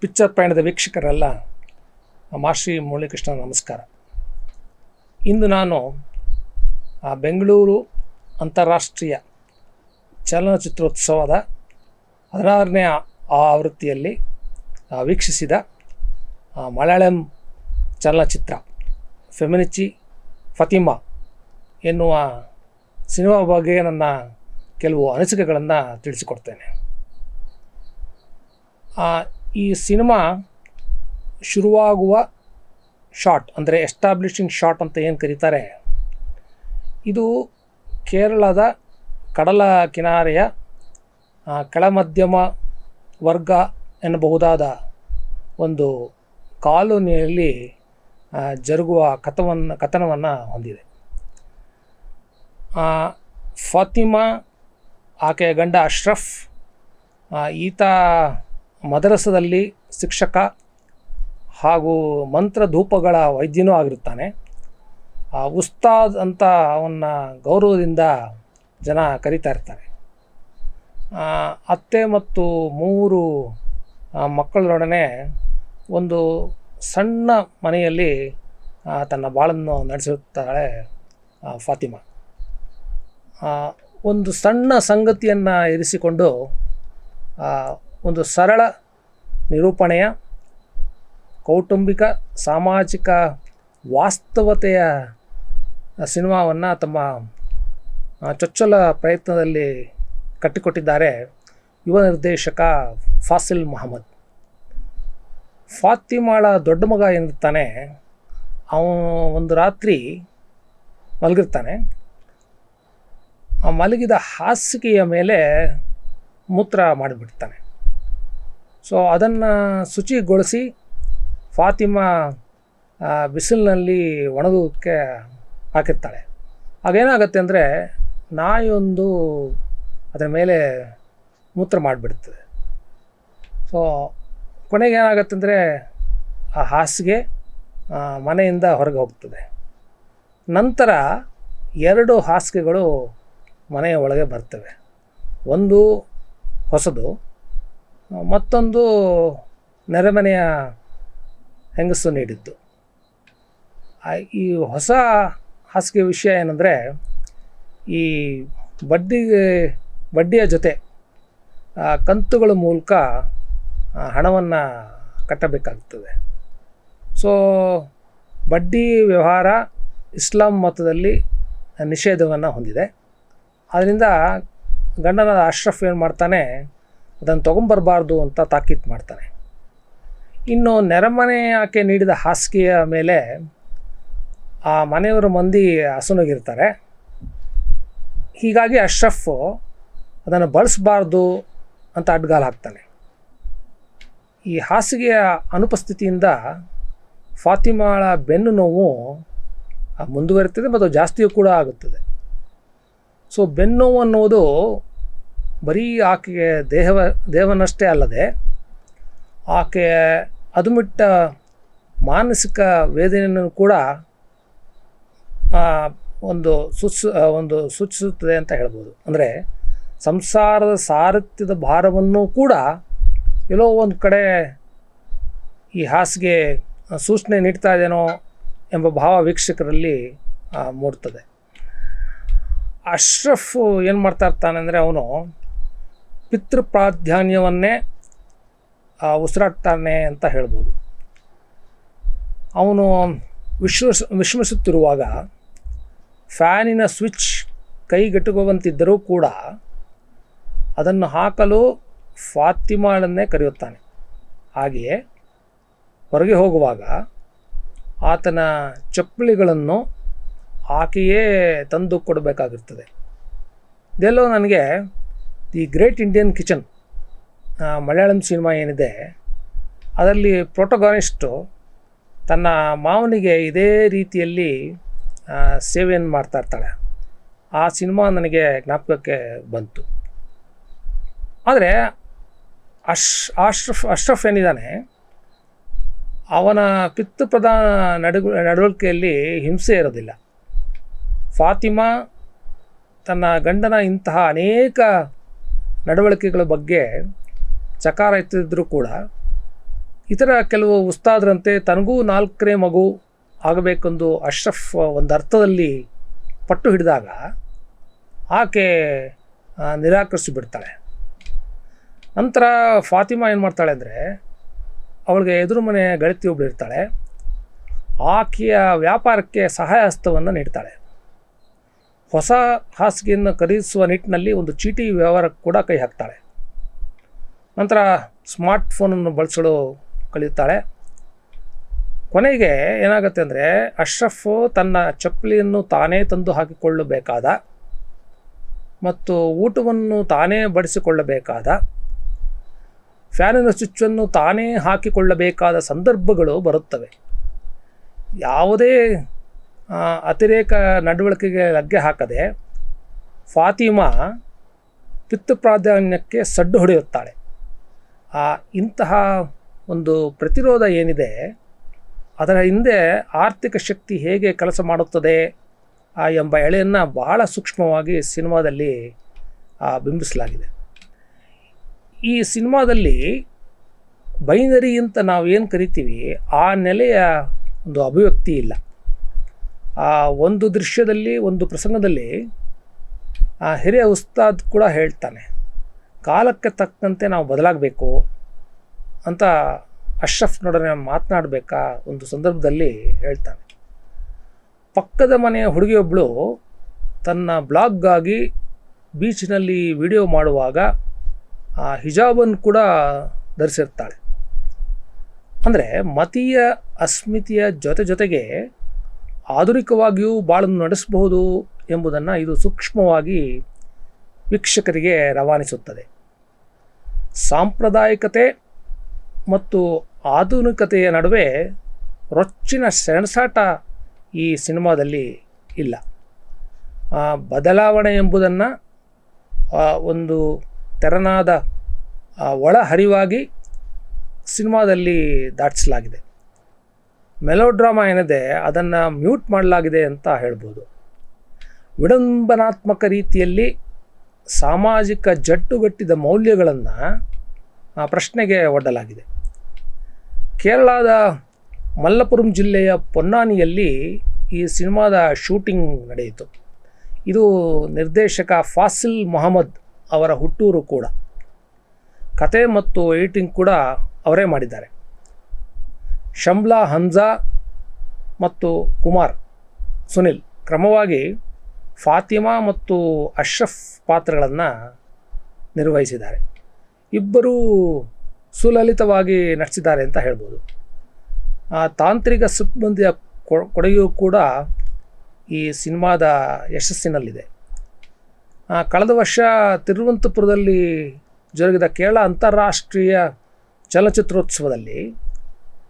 Picture ಪಯಣದ ವೀಕ್ಷಕರೆಲ್ಲ ಮಾಶ್ರೀ Muralikrishna ನಮಸ್ಕಾರ. ಇಂದು ನಾನು ಆ, ಬೆಂಗಳೂರು ಅಂತಾರಾಷ್ಟ್ರೀಯ ಚಲನಚಿತ್ರೋತ್ಸವದ ಹದಿನಾರನೇ ಆವೃತ್ತಿಯಲ್ಲಿ ವೀಕ್ಷಿಸಿದ ಮಲಯಾಳಂ ಚಲನಚಿತ್ರ ಫೆಮಿನಿಚಿ ಫತಿಮಾ ಎನ್ನುವ ಸಿನಿಮಾ ಬಗ್ಗೆ ನನ್ನ ಕೆಲವು ಅನಿಸಿಕೆಗಳನ್ನು ತಿಳಿಸಿಕೊಡ್ತೇನೆ. ಈ ಸಿನಿಮಾ ಶುರುವಾಗುವ ಶಾಟ್, ಅಂದರೆ ಎಸ್ಟಾಬ್ಲಿಷಿಂಗ್ ಶಾಟ್ ಅಂತ ಏನು ಕರೀತಾರೆ? ಇದು ಕೇರಳದ ಕಡಲ ಕಿನಾರೆಯ ಕೆಳಮಧ್ಯಮ ವರ್ಗ ಎನ್ನಬಹುದಾದ ಒಂದು ಕಾಲೋನಿಯಲ್ಲಿ ಜರುಗುವ ಕಥವನ್ನು ಕಥನವನ್ನು ಹೊಂದಿದೆ. ಫಾತಿಮಾ, ಆಕೆಯ ಗಂಡ ಅಶ್ರಫ್ ಈತ ಮದರಸದಲ್ಲಿ ಶಿಕ್ಷಕ ಹಾಗೂ ಮಂತ್ರಧೂಪಗಳ ವೈದ್ಯನೂ ಆಗಿರುತ್ತಾನೆ. ಆ, ಉಸ್ತಾದ್ ಅಂತ ಅವನ್ನ ಗೌರವದಿಂದ ಜನ ಕರೀತಾ ಇರ್ತಾರೆ. ಅತ್ತೆ ಮತ್ತು ಮೂರು ಮಕ್ಕಳೊಡನೆ ಒಂದು ಸಣ್ಣ ಮನೆಯಲ್ಲಿ ತನ್ನ ಬಾಳನ್ನು ನಡೆಸುತ್ತಾಳೆ ಫಾತಿಮಾ. ಒಂದು ಸಣ್ಣ ಸಂಗತಿಯನ್ನು ಇರಿಸಿಕೊಂಡು ಒಂದು ಸರಳ ನಿರೂಪಣೆಯ ಕೌಟುಂಬಿಕ, ಸಾಮಾಜಿಕ ವಾಸ್ತವತೆಯ ಸಿನಿಮಾವನ್ನು ತಮ್ಮ ಚೊಚ್ಚಲ ಪ್ರಯತ್ನದಲ್ಲಿ ಕಟ್ಟಿಕೊಟ್ಟಿದ್ದಾರೆ ಯುವ ನಿರ್ದೇಶಕ ಫಾಸಿಲ್ ಮೊಹಮ್ಮದ್. ಫಾತಿಮಾಳ ದೊಡ್ಡ ಮಗ ಎಂದಿರ್ತಾನೆ ಅವನು ಒಂದು ರಾತ್ರಿ ಮಲಗಿರ್ತಾನೆ. ಆ ಮಲಗಿದ ಹಾಸಿಗೆಯ ಮೇಲೆ ಮೂತ್ರ ಮಾಡಿಬಿಡ್ತಾನೆ. ಸೊ ಅದನ್ನು ಶುಚಿಗೊಳಿಸಿ ಫಾತಿಮಾ ಬಿಸಿಲಿನಲ್ಲಿ ಒಣಗೋದಕ್ಕೆ ಹಾಕಿರ್ತಾಳೆ. ಆಗೇನಾಗುತ್ತೆ ಅಂದರೆ ನಾಯಿಯೊಂದು ಅದರ ಮೇಲೆ ಮೂತ್ರ ಮಾಡಿಬಿಡ್ತದೆ ಸೊ ಕೊನೆಗೆ ಏನಾಗುತ್ತೆ ಅಂದರೆ ಆ ಹಾಸಿಗೆ ಮನೆಯಿಂದ ಹೊರಗೆ ಹೋಗ್ತದೆ. ನಂತರ ಎರಡು ಹಾಸಿಗೆಗಳು ಮನೆಯ ಒಳಗೆ ಬರ್ತವೆ. ಒಂದು ಹೊಸದು ಮತ್ತೊಂದು ನೆರೆಮನೆಯ ಹೆಂಗಸು ನೀಡಿದ್ದು. ಈ ಹೊಸ ಹಾಸಿಗೆ ವಿಷಯ ಏನಂದರೆ, ಈ ಬಡ್ಡಿ ಬಡ್ಡಿಯ ಜೊತೆ ಕಂತುಗಳ ಮೂಲಕ ಹಣವನ್ನು ಕಟ್ಟಬೇಕಾಗ್ತದೆ. ಸೊ ಬಡ್ಡಿ ವ್ಯವಹಾರ ಇಸ್ಲಾಂ ಮತದಲ್ಲಿ ನಿಷೇಧವನ್ನು ಹೊಂದಿದೆ. ಅದರಿಂದ ಗಂಡನ ಅಶ್ರಫ್ ಏನು ಮಾಡ್ತಾನೆ ಅದನ್ನು ತೊಗೊಂಬರಬಾರ್ದು ಅಂತ ತಾಕೀತು ಮಾಡ್ತಾನೆ. ಇನ್ನು ನೆರೆಮನೆ ಆಕೆ ನೀಡಿದ ಹಾಸಿಗೆಯ ಮೇಲೆ ಆ ಮನೆಯವರ ಮಂದಿ ಹಸುನಗಿರ್ತಾರೆ. ಹೀಗಾಗಿ ಅಶ್ರಫ್ ಅದನ್ನು ಬಳಸಬಾರ್ದು ಅಂತ ಅಡ್ಗಾಲು ಹಾಕ್ತಾನೆ. ಈ ಹಾಸಿಗೆಯ ಅನುಪಸ್ಥಿತಿಯಿಂದ ಫಾತಿಮಾಳ ಬೆನ್ನು ನೋವು ಮುಂದುವರಿತದೆ ಮತ್ತು ಜಾಸ್ತಿಯೂ ಕೂಡ ಆಗುತ್ತದೆ. ಸೊ ಬೆನ್ನು ನೋವು ಅನ್ನೋದು ಬರೀ ಆಕೆಯ ದೇಹವ, ದೇಹವನ್ನಷ್ಟೇ ಅಲ್ಲದೆ ಆಕೆ ಅದುಮಿಟ್ಟ ಮಾನಸಿಕ ವೇದನೆಯನ್ನು ಕೂಡ ಒಂದು ಸುಸ್ ಒಂದು ಸೂಚಿಸುತ್ತದೆ ಅಂತ ಹೇಳ್ಬೋದು. ಅಂದರೆ ಸಂಸಾರದ ಸಾರಥ್ಯದ ಭಾರವನ್ನು ಕೂಡ ಎಲ್ಲೋ ಒಂದು ಕಡೆ ಈ ಹಾಸಿಗೆ ಸೂಚನೆ ನೀಡ್ತಾ ಇದೇನೋ ಎಂಬ ಭಾವ ವೀಕ್ಷಕರಲ್ಲಿ ಮೂಡ್ತದೆ. ಅಶ್ರಫ್ ಏನು ಮಾಡ್ತಾ ಇರ್ತಾನೆ ಅಂದರೆ ಅವನು ಪಿತೃ ಪ್ರಾಧಾನ್ಯವನ್ನೇ ಆ, ಉಸಿರಾಡ್ತಾನೆ ಅಂತ ಹೇಳ್ಬೋದು. ಅವನು ವಿಶ್ವಸ್ ವಿಶ್ರಮಿಸುತ್ತಿರುವಾಗ ಫ್ಯಾನಿನ ಸ್ವಿಚ್ ಕೈಗೆಟುಕುವಂತಿದ್ದರೂ ಕೂಡ ಅದನ್ನು ಹಾಕಲು ಫಾತಿಮಾಳನ್ನೇ ಕರೆಯುತ್ತಾನೆ. ಹಾಗೆಯೇ ಹೊರಗೆ ಹೋಗುವಾಗ ಆತನ ಚಪ್ಪಲಿಗಳನ್ನು ಆಕೆಯೇ ತಂದು ಕೊಡಬೇಕಾಗಿರ್ತದೆ. ಇದೆಲ್ಲೋ ನನಗೆ the great Indian kitchen Malayalam cinema ಏನಿದೆ, ಅದರಲ್ಲಿ ಪ್ರೊಟೊಗಾನಿಸ್ಟು ತನ್ನ ಮಾವನಿಗೆ ಇದೇ ರೀತಿಯಲ್ಲಿ ಸೇವೆಯನ್ನು ಮಾಡ್ತಾ ಇರ್ತಾಳೆ. ಆ ಸಿನಿಮಾ ನನಗೆ ಜ್ಞಾಪಕಕ್ಕೆ ಬಂತು. ಆದರೆ, ಅಶ್, ಅಶ್ರಫ್ ಅಶ್ರಫ್ ಏನಿದ್ದಾನೆ, ಅವನ ಪಿತ್ತು ಪ್ರಧಾನ ನಡು ನಡವಳಿಕೆಯಲ್ಲಿ ಹಿಂಸೆ ಇರೋದಿಲ್ಲ. ಫಾತಿಮಾ ತನ್ನ ಗಂಡನ ಇಂತಹ ಅನೇಕ ನಡವಳಿಕೆಗಳ ಬಗ್ಗೆ ಚಕಾರ ಎತ್ತಿದ್ರೂ ಕೂಡ ಇತರ ಕೆಲವು ಉಸ್ತಾದರಂತೆ ತನಗೂ ನಾಲ್ಕನೇ ಮಗು ಆಗಬೇಕೆಂದು ಅಶ್ರಫ್ ಒಂದು ಅರ್ಥದಲ್ಲಿ ಪಟ್ಟು ಹಿಡಿದಾಗ ಆಕೆ ನಿರಾಕರಿಸಿಬಿಡ್ತಾಳೆ ನಿರಾಕರಿಸಿ ಬಿಡ್ತಾಳೆ. ನಂತರ ಫಾತಿಮಾ ಏನು ಮಾಡ್ತಾಳೆ ಅಂದರೆ ಅವಳಿಗೆ ಎದುರು ಮನೆ ಗೆಳತಿ ಒಬ್ಬಳು ಇರ್ತಾಳೆ. ಆಕೆಯ ವ್ಯಾಪಾರಕ್ಕೆ ಸಹಾಯ ಹಸ್ತವನ್ನು ನೀಡ್ತಾಳೆ. ಹೊಸ ಹಾಸಿಗೆಯನ್ನು ಖರೀದಿಸುವ ನಿಟ್ಟಿನಲ್ಲಿ ಒಂದು ಚೀಟಿ ವ್ಯವಹಾರಕ್ಕೆ ಕೂಡ ಕೈ ಹಾಕ್ತಾಳೆ. ನಂತರ ಸ್ಮಾರ್ಟ್ ಫೋನನ್ನು ಬಳಸಲು ಕಲಿಯುತ್ತಾಳೆ. ಕೊನೆಗೆ ಏನಾಗುತ್ತೆ ಅಂದರೆ ಅಶ್ರಫ್ ತನ್ನ ಚಪ್ಪಲಿಯನ್ನು ತಾನೇ ತಂದು ಹಾಕಿಕೊಳ್ಳಬೇಕಾದ ಮತ್ತು ಊಟವನ್ನು ತಾನೇ ಬಡಿಸಿಕೊಳ್ಳಬೇಕಾದ, ಫ್ಯಾನಿನ ಸ್ವಿಚ್ಚನ್ನು ತಾನೇ ಹಾಕಿಕೊಳ್ಳಬೇಕಾದ ಸಂದರ್ಭಗಳು ಬರುತ್ತವೆ. ಯಾವುದೇ ಅತಿರೇಕ ನಡವಳಿಕೆಗೆ ಲಗ್ಗೆ ಹಾಕದೆ ಫಾತಿಮಾ ಪಿತ್ತು ಪ್ರಾಧಾನ್ಯಕ್ಕೆ ಸಡ್ಡು ಹೊಡೆಯುತ್ತಾಳೆ. ಆ, ಇಂತಹ ಒಂದು ಪ್ರತಿರೋಧ ಏನಿದೆ, ಅದರ ಹಿಂದೆ ಆರ್ಥಿಕ ಶಕ್ತಿ ಹೇಗೆ ಕೆಲಸ ಮಾಡುತ್ತದೆ ಎಂಬ ಎಳೆಯನ್ನು ಬಹಳ ಸೂಕ್ಷ್ಮವಾಗಿ ಸಿನಿಮಾದಲ್ಲಿ ಬಿಂಬಿಸಲಾಗಿದೆ. ಈ ಸಿನಿಮಾದಲ್ಲಿ ಬೈನರಿ ಅಂತ ನಾವು ಏನು ಕರಿತೀವಿ, ಆ ನೆಲೆಯ ಒಂದು ಅಭಿವ್ಯಕ್ತಿ ಇಲ್ಲ. ಆ ಒಂದು ದೃಶ್ಯದಲ್ಲಿ, ಒಂದು ಪ್ರಸಂಗದಲ್ಲಿ, ಆ ಹಿರಿಯ ಉಸ್ತಾದ್ ಕೂಡ ಹೇಳ್ತಾನೆ, ಕಾಲಕ್ಕೆ ತಕ್ಕಂತೆ ನಾವು ಬದಲಾಗಬೇಕು ಅಂತ ಅಶ್ರಫ್ನೊಡನೆ ಮಾತನಾಡಬೇಕಾ ಒಂದು ಸಂದರ್ಭದಲ್ಲಿ ಹೇಳ್ತಾನೆ. ಪಕ್ಕದ ಮನೆಯ ಹುಡುಗಿಯೊಬ್ಬಳು ತನ್ನ ಬ್ಲಾಗ್ಗಾಗಿ ಬೀಚ್ನಲ್ಲಿ ವಿಡಿಯೋ ಮಾಡುವಾಗ ಆ ಹಿಜಾಬನ್ನು ಕೂಡ ಧರಿಸಿರ್ತಾಳೆ. ಅಂದರೆ ಮತೀಯ ಅಸ್ಮಿತೆಯ ಜೊತೆ ಜೊತೆಗೆ ಆಧುನಿಕವಾಗಿಯೂ ಬಾಳನ್ನು ನಡೆಸಬಹುದು ಎಂಬುದನ್ನು ಇದು ಸೂಕ್ಷ್ಮವಾಗಿ ವೀಕ್ಷಕರಿಗೆ ರವಾನಿಸುತ್ತದೆ. ಸಾಂಪ್ರದಾಯಿಕತೆ ಮತ್ತು ಆಧುನಿಕತೆಯ ನಡುವೆ ರೊಚ್ಚಿನ ಸೆಣಸಾಟ ಈ ಸಿನಿಮಾದಲ್ಲಿ ಇಲ್ಲ. ಬದಲಾವಣೆ ಎಂಬುದನ್ನು ಒಂದು ತೆರನಾದ ಒಳಹರಿವಾಗಿ ಸಿನಿಮಾದಲ್ಲಿ ದಾಟಿಸಲಾಗಿದೆ. ಮೆಲೋಡ್ರಾಮಾ ಏನಿದೆ ಅದನ್ನು ಮ್ಯೂಟ್ ಮಾಡಲಾಗಿದೆ ಅಂತ ಹೇಳ್ಬೋದು. ವಿಡಂಬನಾತ್ಮಕ ರೀತಿಯಲ್ಲಿ ಸಾಮಾಜಿಕ ಜಟ್ಟುಗಟ್ಟಿದ ಮೌಲ್ಯಗಳನ್ನು ಪ್ರಶ್ನೆಗೆ ಒಡ್ಡಲಾಗಿದೆ. ಕೇರಳದ ಮಲ್ಲಪುರಂ ಜಿಲ್ಲೆಯ ಪೊನ್ನಾನಿಯಲ್ಲಿ ಈ ಸಿನಿಮಾದ ಶೂಟಿಂಗ್ ನಡೆಯಿತು. ಇದು ನಿರ್ದೇಶಕ ಫಾಸಿಲ್ ಮೊಹಮ್ಮದ್ ಅವರ ಹುಟ್ಟೂರು ಕೂಡ. ಕತೆ ಮತ್ತು ಎಡಿಟಿಂಗ್ ಕೂಡ ಅವರೇ ಮಾಡಿದ್ದಾರೆ. ಶಂಬ್ಲಾ ಹನ್ಜಾ ಮತ್ತು ಕುಮಾರ್, ಸುನಿಲ್ ಕ್ರಮವಾಗಿ ಫಾತಿಮಾ ಮತ್ತು ಅಶ್ರಫ್ ಪಾತ್ರಗಳನ್ನು ನಿರ್ವಹಿಸಿದ್ದಾರೆ. ಇಬ್ಬರೂ ಸುಲಲಿತವಾಗಿ ನಟಿಸಿದ್ದಾರೆ ಅಂತ ಹೇಳ್ಬೋದು. ಆ ತಾಂತ್ರಿಕ ಸಿಬ್ಬಂದಿಯ ಕೊಡುಗೆಯೂ ಕೂಡ ಈ ಸಿನಿಮಾದ ಯಶಸ್ಸಿನಲ್ಲಿದೆ. ಕಳೆದ ವರ್ಷ ತಿರುವನಂತಪುರದಲ್ಲಿ ಜರುಗಿದ ಕೇರಳ ಅಂತಾರಾಷ್ಟ್ರೀಯ ಚಲನಚಿತ್ರೋತ್ಸವದಲ್ಲಿ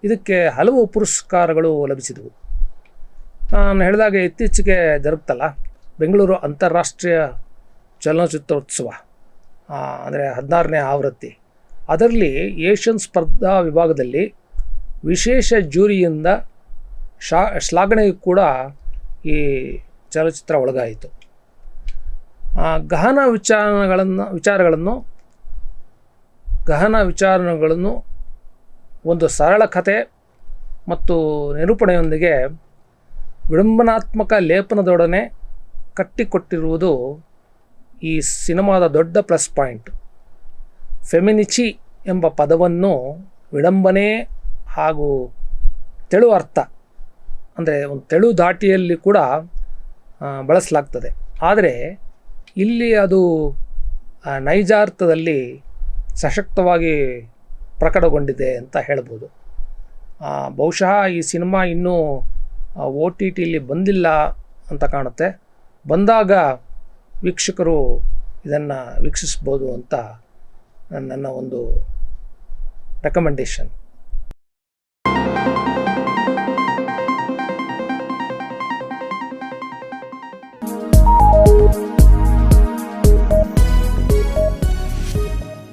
ಇದಕ್ಕೆ ಹಲವು ಪುರಸ್ಕಾರಗಳು ಲಭಿಸಿದವು. ನಾನು ಹೇಳಿದಾಗ ಇತ್ತೀಚೆಗೆ ಜರುಗ್ತಲ್ಲ, ಬೆಂಗಳೂರು ಅಂತಾರಾಷ್ಟ್ರೀಯ ಚಲನಚಿತ್ರೋತ್ಸವ ಅಂದರೆ ಹದಿನಾರನೇ ಆವೃತ್ತಿ. ಅದರಲ್ಲಿ ಏಷ್ಯನ್ ಸ್ಪರ್ಧಾ ವಿಭಾಗದಲ್ಲಿ ವಿಶೇಷ ಜೂರಿಯಿಂದ ಶಾ ಕೂಡ ಈ ಚಲನಚಿತ್ರ ಒಳಗಾಯಿತು. ಗಹನ ವಿಚಾರಗಳನ್ನು ವಿಚಾರಗಳನ್ನು, ಗಹನ ವಿಚಾರಗಳನ್ನು ಒಂದು ಸರಳ ಕಥೆ ಮತ್ತು ನಿರೂಪಣೆಯೊಂದಿಗೆ ವಿಡಂಬನಾತ್ಮಕ ಲೇಪನದೊಡನೆ ಕಟ್ಟಿಕೊಟ್ಟಿರುವುದು ಈ ಸಿನಿಮಾದ ದೊಡ್ಡ ಪ್ಲಸ್ ಪಾಯಿಂಟ್. ಫೆಮಿನಿಚಿ ಎಂಬ ಪದವನ್ನು ವಿಡಂಬನೆ ಹಾಗೂ ತೆಳು ಅರ್ಥ, ಅಂದರೆ ಒಂದು ತೆಳು ದಾಟಿಯಲ್ಲಿ ಕೂಡ ಬಳಸಲಾಗ್ತದೆ. ಆದರೆ ಇಲ್ಲಿ ಅದು ನೈಜಾರ್ಥದಲ್ಲಿ ಸಶಕ್ತವಾಗಿ ಪ್ರಕಟಗೊಂಡಿದೆ ಅಂತ ಹೇಳ್ಬೋದು. ಬಹುಶಃ ಈ ಸಿನಿಮಾ ಇನ್ನೂ ಓ ಟಿ ಟಿಲಿ ಬಂದಿಲ್ಲ ಅಂತ ಕಾಣುತ್ತೆ. ಬಂದಾಗ ವೀಕ್ಷಕರು ಇದನ್ನು ವೀಕ್ಷಿಸ್ಬೋದು ಅಂತ ನನ್ನ ಒಂದು ರೆಕಮೆಂಡೇಷನ್